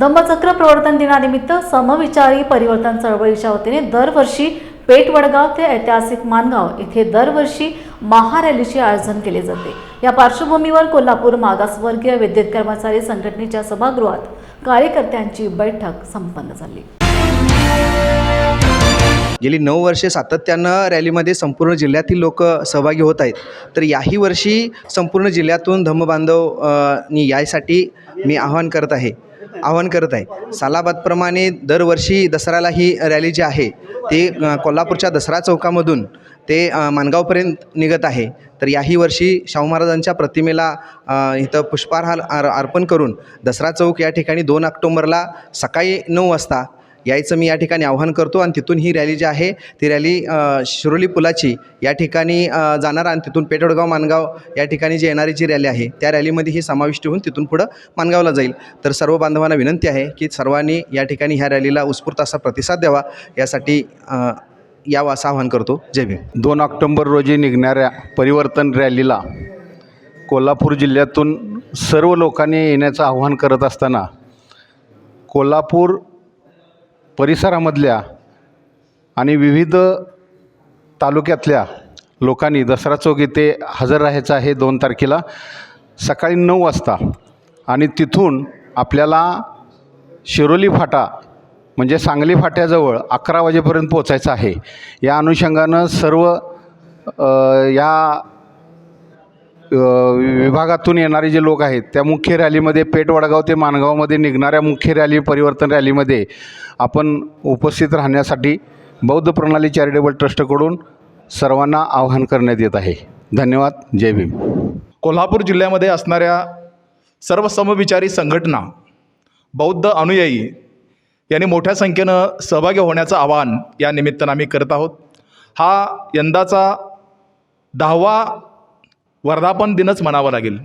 धम्मचक्र प्रवर्तन दिनानिमित्त समविचारी परिवर्तन चळवळीच्या वतीने दरवर्षी पेठ वडगाव ते ऐतिहासिक मानगाव येथे दरवर्षी महारॅलीचे आयोजन केले जाते. या पार्श्वभूमीवर कोल्हापूर मागासवर्गीय विद्युत कर्मचारी संघटनेच्या सभागृहात कार्यकर्त्यांची बैठक संपन्न झाली. गेली नऊ वर्षे सातत्यानं रॅलीमध्ये संपूर्ण जिल्ह्यातील लोक सहभागी होत आहेत. तर याही वर्षी संपूर्ण जिल्ह्यातून धम्मबांधव नी यासाठी मी आवाहन करत आहे. आवाहन करत आहे. सालाबादप्रमाणे दरवर्षी दसऱ्याला ही रॅली जी आहे ती कोल्हापूरच्या दसरा चौकामधून ते माणगावपर्यंत निघत आहे. तर याही वर्षी शाहू महाराजांच्या प्रतिमेला इथं पुष्पहार आर अर्पण करून दसरा चौक या ठिकाणी दोन ऑक्टोंबरला सकाळी नऊ वाजता यायचं मी या ठिकाणी आव्हान करतो आणि तिथून ही रॅली जी आहे ती रॅली शिरोली पुलाची या ठिकाणी जाणार आणि तिथून पेटोडगाव मानगाव या ठिकाणी जी येणारी जी रॅली आहे त्या रॅलीमध्ये ही समाविष्ट होऊन तिथून पुढं मानगावला जाईल. तर सर्व बांधवांना विनंती आहे की सर्वांनी या ठिकाणी ह्या रॅलीला उत्स्फूर्त असा प्रतिसाद द्यावा यासाठी यावं असं आवाहन करतो. जय भीम. दोन ऑक्टोंबर रोजी निघणाऱ्या परिवर्तन रॅलीला कोल्हापूर जिल्ह्यातून सर्व लोकांनी येण्याचं आव्हान करत असताना कोल्हापूर परिसरामधल्या आणि विविध तालुक्यातल्या लोकांनी दसरा चौक येथे हजर राहायचं आहे दोन तारखेला. सकाळी नऊ वाजता. आणि तिथून आपल्याला शिरोली फाटा म्हणजे सांगली फाट्याजवळ अकरा वाजेपर्यंत पोचायचं आहे. या अनुषंगानं सर्व या विभागातून येणारे जे लोक आहेत त्या मुख्य रॅलीमध्ये पेठ वडगाव ते माणगावमध्ये निघणाऱ्या मुख्य रॅली परिवर्तन रॅलीमध्ये आपण उपस्थित राहण्यासाठी बौद्ध प्रणाली चॅरिटेबल ट्रस्टकडून सर्वांना आवाहन करण्यात येत आहे. धन्यवाद. जय भीम. कोल्हापूर जिल्ह्यामध्ये असणाऱ्या सर्व समविचारी संघटना बौद्ध अनुयायी यांनी मोठ्या संख्येनं सहभागी होण्याचं आवाहन या निमित्तानं आम्ही करत आहोत. हा यंदाचा दहावा वर्धापन दिनच म्हणावं लागेल.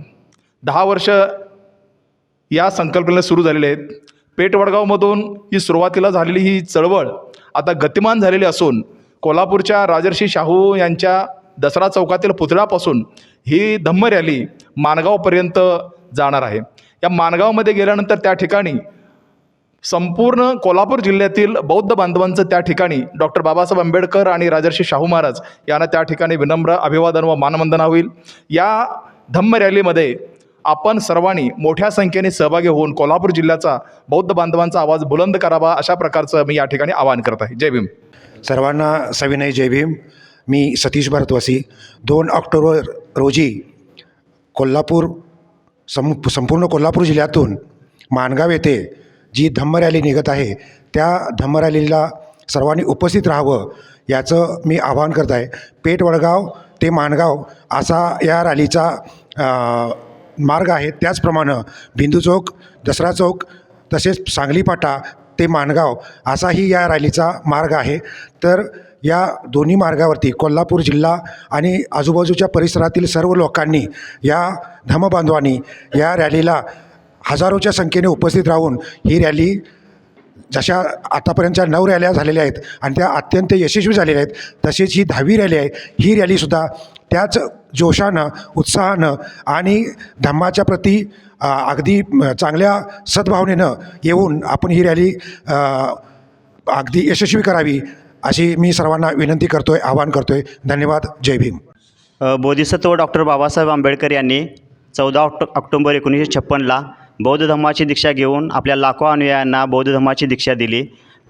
दहा वर्ष या संकल्पनेला सुरू झालेले आहेत. पेठवडगावमधून ही सुरुवातीला झालेली ही चळवळ आता गतिमान झालेली असून कोल्हापूरच्या राजर्षी शाहू यांच्या दसरा चौकातील पुतळ्यापासून ही धम्म रॅली माणगावपर्यंत जाणार आहे. या माणगावमध्ये गेल्यानंतर त्या ठिकाणी संपूर्ण कोल्हापूर जिल्ह्यातील बौद्ध बांधवांचं त्या ठिकाणी डॉक्टर बाबासाहेब आंबेडकर आणि राजर्षी शाहू महाराज यांना त्या ठिकाणी विनम्र अभिवादन व मानवंदना होईल. या धम्म रॅलीमध्ये आपण सर्वांनी मोठ्या संख्येने सहभागी होऊन कोल्हापूर जिल्ह्याचा बौद्ध बांधवांचा आवाज बुलंद करावा अशा प्रकारचं मी या ठिकाणी आवाहन करत आहे. जय भीम. सर्वांना सविनय जय भीम. मी सतीश भारतवासी दोन ऑक्टोबर रोजी कोल्हापूर सं संपूर्ण कोल्हापूर जिल्ह्यातून माणगाव येथे जी धम्म रॅली निघत आहे त्या धम्म रॅलीला सर्वांनी उपस्थित राहावं याचं मी आवाहन करत आहे. पेठ वडगाव ते माणगाव असा या रॅलीचा मार्ग आहे. त्याचप्रमाणे बिंदू चौक दसरा चौक तसेच सांगलीपाटा ते माणगाव असाही या रॅलीचा मार्ग आहे. तर या दोन्ही मार्गावरती कोल्हापूर जिल्हा आणि आजूबाजूच्या परिसरातील सर्व लोकांनी या धमबांधवांनी या रॅलीला हजारोच्या संख्येने उपस्थित राहून ही रॅली जशा आतापर्यंतच्या नऊ रॅल्या झालेल्या आहेत आणि त्या अत्यंत यशस्वी झालेल्या आहेत तसेच ही दहावी रॅली आहे. ही रॅलीसुद्धा त्याच जोशानं उत्साहानं आणि धम्माच्या प्रती अगदी चांगल्या सद्भावनेनं येऊन आपण ही रॅली अगदी यशस्वी करावी अशी मी सर्वांना विनंती करतो आहे आवाहन करतो आहे धन्यवाद. जय भीम. बोधिसत्व डॉक्टर बाबासाहेब आंबेडकर यांनी चौदा ऑक्टो ऑक्टोंबर एकोणीसशे छप्पनला बौद्ध धर्माची दीक्षा घेऊन आपल्या लाखो अनुयायांना बौद्ध धर्माची दीक्षा दिली.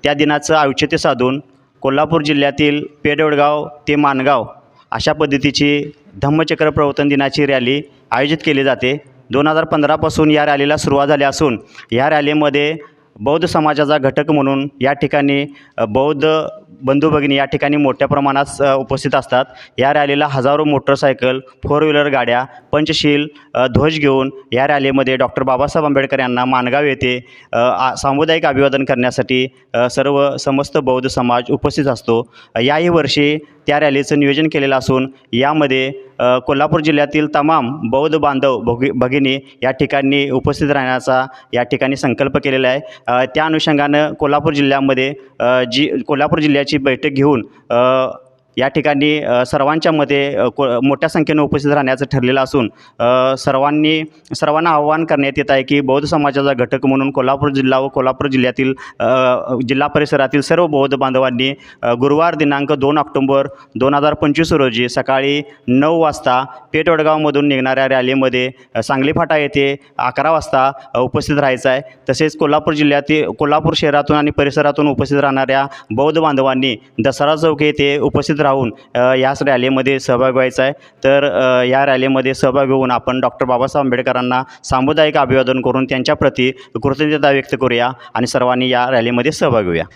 त्या दिनाचं औचित्य साधून कोल्हापूर जिल्ह्यातील पेडवडगाव ते मानगाव अशा पद्धतीची धम्मचक्र प्रवर्तन दिनाची रॅली आयोजित केली जाते. दोन हजार पंधरापासून या रॅलीला सुरुवात झाली असून या रॅलीमध्ये बौद्ध समाजाचा घटक म्हणून या ठिकाणी बौद्ध बंधू भगिनी या ठिकाणी मोठ्या प्रमाणात उपस्थित असतात. या रॅलीला हजारो मोटरसायकल फोर व्हीलर गाड्या पंचशील ध्वज घेऊन या रॅलीमध्ये डॉक्टर बाबासाहेब आंबेडकर यांना माणगाव येथे आ- सामुदायिक अभिवादन करण्यासाठी सर्व समस्त बौद्ध समाज उपस्थित असतो. याही वर्षी त्या रॅलीचं नियोजन केलेलं असून यामध्ये कोल्हापूर जिल्ह्यातील तमाम बौद्ध बांधव भोगी भगिनी या ठिकाणी उपस्थित राहण्याचा या ठिकाणी संकल्प केलेला आहे. त्या अनुषंगानं कोल्हापूर जिल्ह्यामध्ये जी कोल्हापूर जिल्ह्याची बैठक घेऊन या ठिकाणी सर्वांच्या मते को मोठ्या संख्येने उपस्थित राहण्याचं ठरलेलं असून सर्वांनी सर्वांना आव्हान करण्यात येत आहे की बौद्ध समाजाचा घटक म्हणून कोल्हापूर जिल्हा व कोल्हापूर जिल्ह्यातील जिल्हा परिसरातील सर्व बौद्ध बांधवांनी गुरुवार दिनांक दोन ऑक्टोंबर दोन हजार पंचवीस रोजी सकाळी नऊ वाजता पेठवडगावमधून निघणाऱ्या रॅलीमध्ये सांगली फाटा येथे अकरा वाजता उपस्थित राहायचं आहे. तसेच कोल्हापूर जिल्ह्यातील कोल्हापूर शहरातून आणि परिसरातून उपस्थित राहणाऱ्या बौद्ध बांधवांनी दसरा चौक येथे उपस्थित राहून याच रॅलीमध्ये सहभाग व्हायचा आहे. तर या रॅलीमध्ये सहभाग होऊन आपण डॉक्टर बाबासाहेब आंबेडकरांना सामुदायिक अभिवादन करून त्यांच्याप्रती कृतज्ञता व्यक्त करूया आणि सर्वांनी या रॅलीमध्ये सहभाग घेऊया